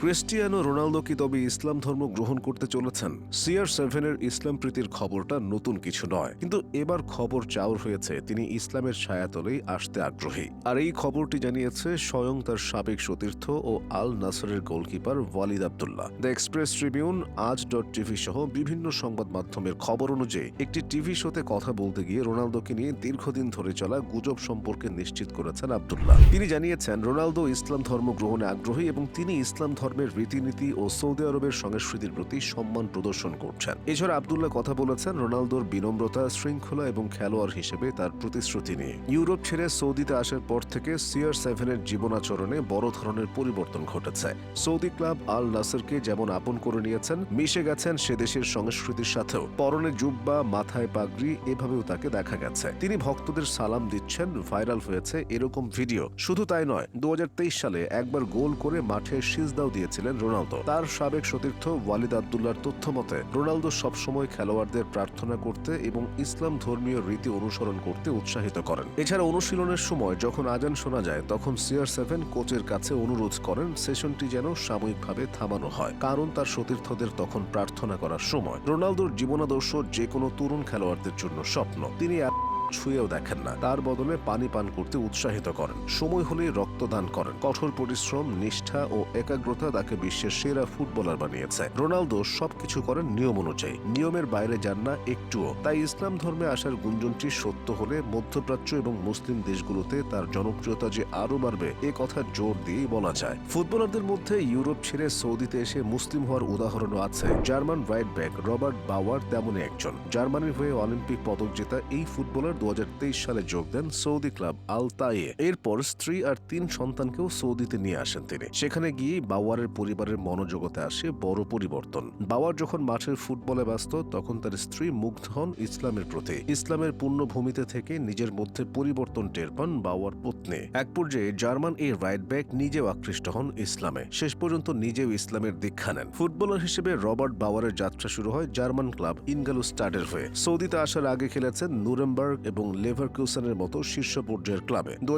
Cristiano Ronaldo কি তবে ইসলাম ধর্ম গ্রহণ করতে চলেছেন? সিআর সেভেনের ইসলাম প্রীতির খবরটা নতুন কিছু নয়। কিন্তু এবার খবর চাউর হয়েছে, তিনি ইসলামের ছায়াতলেই আসতে আগ্রহী। আর এই খবরটি জানিয়েছে স্বয়ং তার সাবেক সতীর্থ ও আল নাসরের goalkeeper Walid Abdullah. The Express Tribune, Aaj dot TV সহ বিভিন্ন সংবাদ মাধ্যমের খবর অনুযায়ী, একটি টিভি শোতে কথা বলতে গিয়ে রোনালদোকে নিয়ে দীর্ঘদিন ধরে চলা গুজব সম্পর্কে নিশ্চিত করেছেন আবদুল্লাহ। তিনি জানিয়েছেন, রোনালদো ইসলাম ধর্ম গ্রহণে আগ্রহী এবং তিনি ইসলাম ধর্মের রীতিনীতি ও সৌদি আরবের সংস্কৃতির প্রতি সম্মান প্রদর্শন করছেন। এছাড়া আবদুল্লাহ কথা বলেছেন, রোনালদোর বিনম্রতা, শৃঙ্খলা এবং খেলোয়াড় হিসেবে তার প্রতিশ্রুতি নিয়ে। ইউরোপ ছেড়ে সৌদিতে আসার পর থেকে সিআর সেভেনের জীবনাচরণে বড় ধরনের পরিবর্তন ঘটেছে। সৌদি ক্লাব আল নাসরকে যেমন আপন করে নিয়েছেন, মিশে গেছেন সে দেশের সংস্কৃতির সাথেও। পরনে জুব্বা, মাথায় পাগড়ি, এভাবেও তাকে দেখা গেছে। তিনি ভক্তদের সালাম দিচ্ছেন, ভাইরাল হয়েছে এরকম ভিডিও। শুধু তাই নয় দু সালে একবার গোল করে মাঠে সিজদাও দিয়েছিলেন রোনালদো। তার সাবেক সতীর্থ ওয়ালিদ আবদুল্লার তথ্য মতে, রোনালদো সবসময় খেলোয়াড়দের প্রার্থনা করতে এবং ইসলাম ধর্মীয় রীতি অনুসরণ করতে উৎসাহিত করেন। এছাড়া অনুশীলনের সময় যখন আজান শোনা যায়, তখন সিআর সেভেন কোচের কাছে অনুরোধ করেন সেশনটি যেন সাময়িকভাবে থামানো হয়, কারণ তার সতীর্থদের তখন প্রার্থনা করার সময়। রোনালদোর জীবনাদর্শ যে কোনো তরুণ খেলোয়াড়দের জন্য স্বপ্ন। তিনি ছুঁয়েও দেখেন না। তার বদলে পানি পান করতে উৎসাহিত করেন। সময় হলেই রক্তদান করেন। কঠোর পরিশ্রম, নিষ্ঠা ও একাগ্রতা তাকে বিশ্বের সেরা ফুটবলার বানিয়েছে। রোনালদো সবকিছু করেন নিয়ম অনুযায়ী। নিয়মের বাইরে যান না, একটুও। তাই ইসলাম ধর্মে আসার গুঞ্জনটি সত্য হলে মধ্যপ্রাচ্য এবং মুসলিম দেশগুলোতে তার জনপ্রিয়তা যে আরও বাড়বে, এ কথা জোর দিয়েই বলা যায়। ফুটবলারদের মধ্যে ইউরোপ ছেড়ে সৌদিতে এসে মুসলিম হওয়ার উদাহরণও আছে। German right back Robert Bauer তেমনই একজন। জার্মানির হয়ে অলিম্পিক পদক জেতা এই ফুটবলার দু হাজার তেইশ সালে যোগ দেন সৌদি ক্লাব আল তাইয়ে এরপর স্ত্রী আর তিন সন্তানকেও সৌদিতে নিয়ে আসেন তিনি। সেখানে গিয়ে বাওয়ারের পরিবারের মনোজগতে আসে বড় পরিবর্তন। বাওয়ার যখন মাঠের ফুটবলে ব্যস্ত, তখন তার স্ত্রী মুগ্ধ হন ইসলামের প্রতি। ইসলামের পূর্ণভূমিতে থেকে নিজের মধ্যে পরিবর্তন টের পান বাওয়ার পত্নী। এক পর্যায়ে জার্মান এই রাইট ব্যাক নিজেও আকৃষ্ট হন ইসলামে। শেষ পর্যন্ত নিজেও ইসলামের দীক্ষা নেন। ফুটবলার হিসেবে রবার্ট বাওয়ারের যাত্রা শুরু হয় জার্মান ক্লাব ইনগালু স্টাডের হয়ে। সৌদিতে আসার আগে খেলেছেন নুরেমবার্গ এবং লেভারকিউসেনের মতো শীর্ষ পর্যায়ের ক্লাবে। দু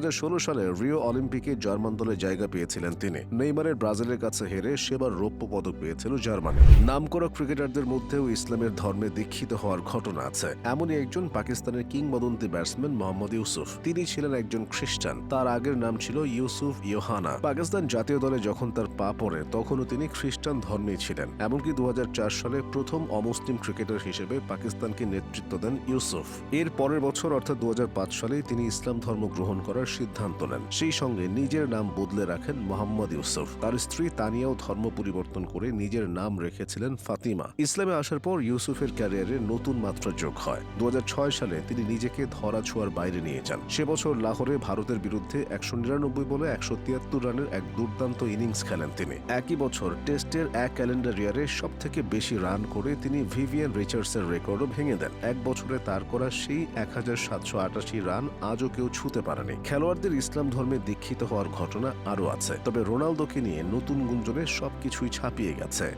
সালে রিও অলিম্পিকে জার্মান দলে জায়গা পেয়েছিলেন তিনি। নেইমারের ব্রাজিলের কাছে হেরে সেবার রৌপ্য পদক পেয়েছিল জার্মানি। নামকরা ক্রিকেটারদের মধ্যেও ইসলামের ধর্মে দীক্ষিত হওয়ার ঘটনা আছে। এমনই একজন পাকিস্তানের কিংবদন্তি ব্যাটসম্যান মোহাম্মদ ইউসুফ। তিনি ছিলেন একজন খ্রিস্টান। তার আগের নাম ছিল ইউসুফ ইয়োহানা। পাকিস্তান জাতীয় দলে যখন তার পা পড়ে, তখনও তিনি খ্রিস্টান ধর্মেই ছিলেন। এমনকি দু হাজার চার সালে প্রথম অমুসলিম ক্রিকেটার হিসেবে পাকিস্তানকে নেতৃত্ব দেন ইউসুফ। এর পরের বছর অর্থাৎ দু হাজার পাঁচ সালে তিনি ইসলাম ধর্ম গ্রহণ করার সিদ্ধান্ত নেন। সেই সঙ্গে নিজের নাম বদলে রাখেন মোহাম্মদ ইউসুফ। তার স্ত্রী তানিয়াও ধর্ম পরিবর্তন করে নিজের নাম রেখেছিলেন ফাতিমা। ইসলামে আসার পর ইউসুফের ক্যারিয়ারে নতুন মাত্রা যোগ হয়। দু সালে তিনি নিজেকে ধরা ছোঁয়ার বাইরে নিয়ে যান। সে বছর লাহোরে ভারতের বিরুদ্ধে একশো নিরানব্বই বলে একশো তিয়াত্তর রানের এক দুর্দান্ত ইনিংস খেলেন তিনি। একই বছর টেস্টের এক ক্যালেন্ডার ইয়ারে সব থেকে বেশি রান করে তিনি ভিভিয়ান রিচার্ডসের রেকর্ডও ভেঙে দেন। এক বছরে তার করা সেই এক হাজার সাতশো আটাশি রান আজও কেউ ছুতে পারেনি। খেলোয়াড়দের ইসলাম ধর্মে দীক্ষিত হওয়ার ঘটনা আরও আছে। তবে রোনালদোকে নিয়ে নতুন গুঞ্জনে সবকিছুই ছাপিয়ে গেছে।